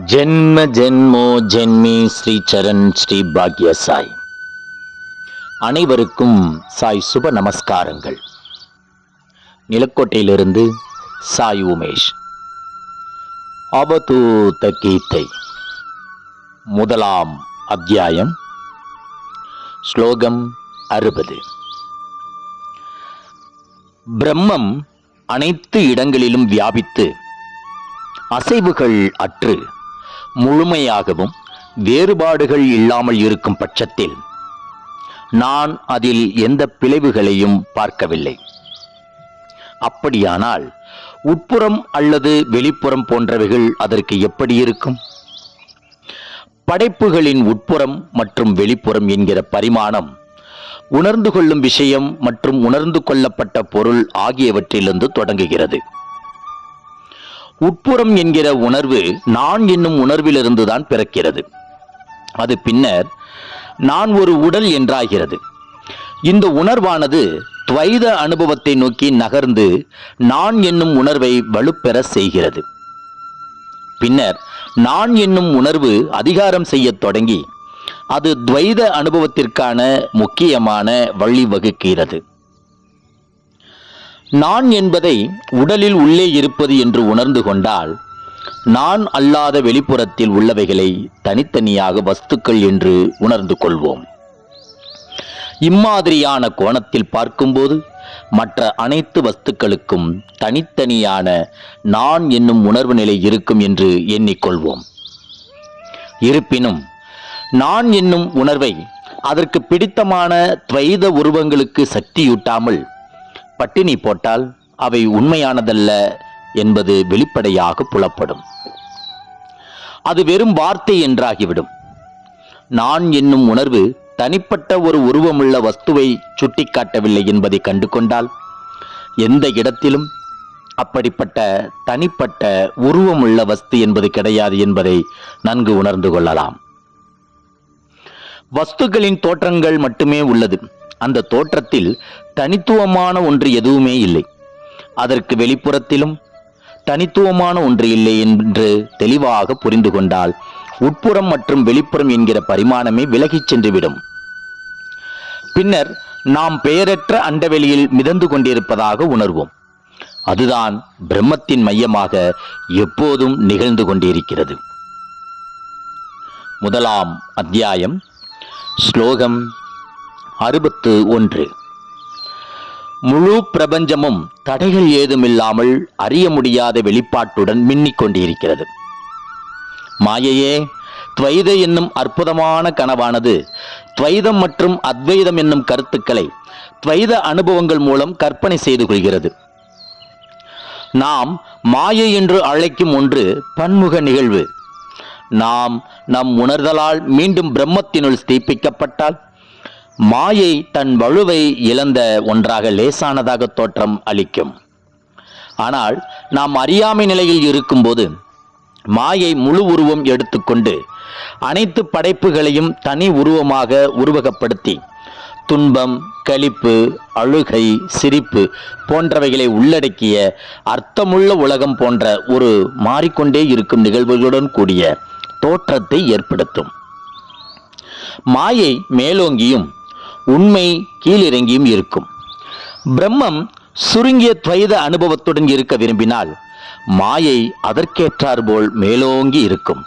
ஜென்ம ஜென்மோ ஜென்மி ஸ்ரீ சரண் ஸ்ரீ பாக்ய சாய். அனைவருக்கும் சாய் சுப நமஸ்காரங்கள். நிலக்கோட்டையிலிருந்து சாய் உமேஷ். அவதூத கீதை. முதலாம் அத்தியாயம். ஸ்லோகம் அறுபது. பிரம்மம் அனைத்து இடங்களிலும் வியாபித்து அசைவுகள் அற்று முழுமையாகவும் வேறுபாடுகள் இல்லாமல் இருக்கும் பட்சத்தில் நான் அதில் எந்த பிளவுகளையும் பார்க்கவில்லை. அப்படியானால் உட்புறம் அல்லது வெளிப்புறம் போன்றவைகள் அதற்கு எப்படி இருக்கும்? படைப்புகளின் உட்புறம் மற்றும் வெளிப்புறம் என்கிற பரிமாணம் உணர்ந்து கொள்ளும் விஷயம் மற்றும் உணர்ந்து கொள்ளப்பட்ட பொருள் ஆகியவற்றிலிருந்து தொடங்குகிறது. உட்புறம் என்கிற உணர்வு நான் என்னும் உணர்விலிருந்துதான் பிறக்கிறது. அது பின்னர் நான் ஒரு உடல் என்றாகிறது. இந்த உணர்வானது துவைத அனுபவத்தை நோக்கி நகர்ந்து நான் என்னும் உணர்வை வலுப்பெற செய்கிறது. பின்னர் நான் என்னும் உணர்வு அதிகாரம் செய்யத் தொடங்கி அது துவைத அனுபவத்திற்கான முக்கியமான வழிவகுக்கிறது. நான் என்பதை உடலில் உள்ளே இருப்பது என்று உணர்ந்து கொண்டால் நான் அல்லாத வெளிப்புறத்தில் உள்ளவைகளை தனித்தனியாக வஸ்துக்கள் என்று உணர்ந்து கொள்வோம். இம்மாதிரியான கோணத்தில் பார்க்கும்போது மற்ற அனைத்து வஸ்துக்களுக்கும் தனித்தனியான நான் என்னும் உணர்வு நிலை இருக்கும் என்று எண்ணிக்கொள்வோம். இருப்பினும் நான் என்னும் உணர்வை அதற்கு பிடித்தமான துவைத உருவங்களுக்கு சக்தியூட்டாமல் பட்டினி போட்டால் அவை உண்மையானதல்ல என்பது வெளிப்படையாக புலப்படும். அது வெறும் வார்த்தை என்றாகிவிடும். நான் என்னும் உணர்வு தனிப்பட்ட ஒரு உருவமுள்ள வஸ்துவை சுட்டிக்காட்டவில்லை என்பதை கண்டு கொண்டால் எந்த இடத்திலும் அப்படிப்பட்ட தனிப்பட்ட உருவமுள்ள வஸ்து என்பது கிடையாது என்பதை நன்கு உணர்ந்து கொள்ளலாம். வஸ்துக்களின் தோற்றங்கள் மட்டுமே உள்ளது. அந்த தோற்றத்தில் தனித்துவமான ஒன்று எதுவுமே இல்லை. அதற்கு வெளிப்புறத்திலும் தனித்துவமான ஒன்று இல்லை என்று தெளிவாக புரிந்து கொண்டால் உட்புறம் மற்றும் வெளிப்புறம் என்கிற பரிமாணமே விலகிச் சென்றுவிடும். பின்னர் நாம் பெயரற்ற அண்டவெளியில் மிதந்து கொண்டிருப்பதாக உணர்வோம். அதுதான் பிரம்மத்தின் மையமாக எப்போதும் நிகழ்ந்து கொண்டிருக்கிறது. முதலாம் அத்தியாயம் ஸ்லோகம் அறுபத்து ஒன்று. முழு பிரபஞ்சமும் தடைகள் ஏதுமில்லாமல் அறிய முடியாத வெளிப்பாட்டுடன் மின்னிக் கொண்டிருக்கிறது. மாயையே துவைத என்னும் அற்புதமான கனவானது துவைதம் மற்றும் அத்வைதம் என்னும் கருத்துக்களை துவைத அனுபவங்கள் மூலம் கற்பனை செய்து கொள்கிறது. நாம் மாயை என்று அழைக்கும் ஒன்று பன்முக நிகழ்வு. நாம் நம் உணர்தலால் மீண்டும் பிரம்மத்தினுள் ஸ்தீபிக்கப்பட்டால் மாயை தன் வலுவை இழந்த ஒன்றாக லேசானதாக தோற்றம் அளிக்கும். ஆனால் நாம் அறியாமை நிலையில் இருக்கும்போது மாயை முழு உருவம் எடுத்துக்கொண்டு அனைத்து படைப்புகளையும் தனி உருவமாக உருவகப்படுத்தி துன்பம் களிப்பு அழுகை சிரிப்பு போன்றவைகளை உள்ளடக்கிய அர்த்தமுள்ள உலகம் போன்ற ஒரு மாறிக்கொண்டே இருக்கும் நிகழ்வுகளுடன் கூடிய தோற்றத்தை ஏற்படுத்தும். மாயை மேலோங்கியும் உண்மை கீழிறங்கியும் இருக்கும். பிரம்மம் சுருங்கிய துவைத அனுபவத்துடன் இருக்க விரும்பினால் மாயை அதற்கேற்றாற்போல் மேலோங்கி இருக்கும்.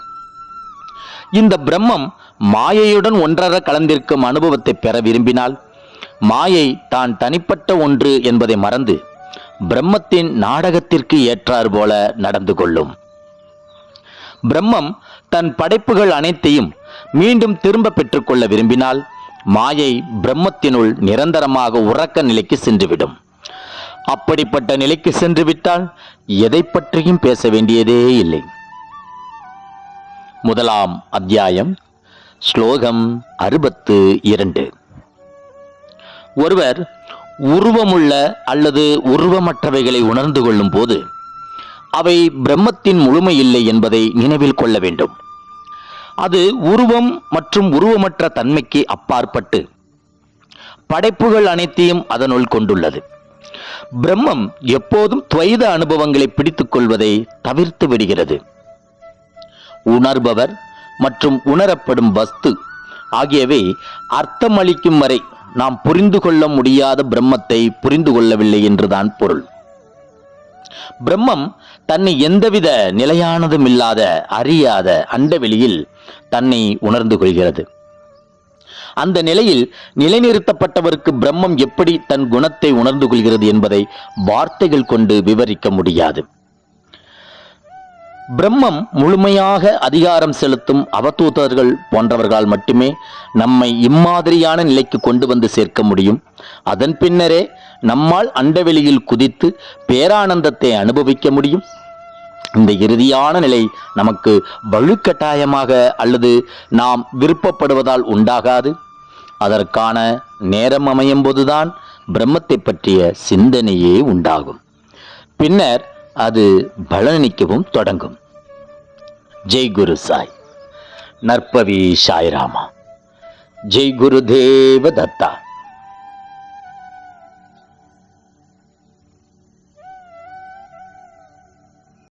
இந்த பிரம்மம் மாயையுடன் ஒன்றர கலந்திருக்கும் அனுபவத்தை பெற விரும்பினால் மாயை தான் தனிப்பட்ட ஒன்று என்பதை மறந்து பிரம்மத்தின் நாடகத்திற்கு ஏற்றாற்போல நடந்து கொள்ளும். பிரம்மம் தன் படைப்புகள் அனைத்தையும் மீண்டும் திரும்ப பெற்றுக்கொள்ள விரும்பினால் மாயை பிரம்மத்தினுள் நிரந்தரமாக உறக்க நிலைக்கு சென்றுவிடும். அப்படிப்பட்ட நிலைக்கு சென்றுவிட்டால் எதை பற்றியும் பேச வேண்டியதே இல்லை. முதலாம் அத்தியாயம் ஸ்லோகம் அறுபத்து இரண்டு. ஒருவர் உருவமுள்ள அல்லது உருவமற்றவைகளை உணர்ந்து கொள்ளும் போது அவை பிரம்மத்தின் முழுமை இல்லை என்பதை நினைவில் கொள்ள வேண்டும். அது உருவம் மற்றும் உருவமற்ற தன்மைக்கு அப்பாற்பட்டு படைப்புகள் அனைத்தையும் அதனுள் கொண்டுள்ளது. பிரம்மம் எப்போதும் துவைத அனுபவங்களை பிடித்துக் கொள்வதை தவிர்த்து விடுகிறது. உணர்பவர் மற்றும் உணரப்படும் வஸ்து ஆகியவை அர்த்தமளிக்கும் வரை நாம் புரிந்து கொள்ள முடியாத பிரம்மத்தை புரிந்து கொள்ளவில்லை என்றுதான் பொருள். பிரம்மம் தன்னை எந்தவித நிலையானதும் இல்லாத அறியாத அண்டவெளியில் தன்னை உணர்ந்து கொள்கிறது. அந்த நிலையில் நிலைநிறுத்தப்பட்டவருக்கு பிரம்மம் எப்படி தன் குணத்தை உணர்ந்து கொள்கிறது என்பதை வார்த்தைகள் கொண்டு விவரிக்க முடியாது. பிரம்மம் முழுமையாக அதிகாரம் செலுத்தும் அவதூதர்கள் போன்றவர்களால் மட்டுமே நம்மை இம்மாதிரியான நிலைக்கு கொண்டு வந்து சேர்க்க முடியும். அதன் பின்னரே நம்மால் அண்டவெளியில் குதித்து பேரானந்தத்தை அனுபவிக்க முடியும். இந்த இறுதியான நிலை நமக்கு வலுக்கட்டாயமாக அல்லது நாம் விருப்பப்படுவதால் உண்டாகாது. அதற்கான நேரம் அமையும் போதுதான் பிரம்மத்தை பற்றிய சிந்தனையே உண்டாகும். பின்னர் அது பலனிக்கவும் தொடங்கும். ஜெய் குரு சாய். நற்பவி சாய்ராமா. ஜெய் குரு தேவ தத்தா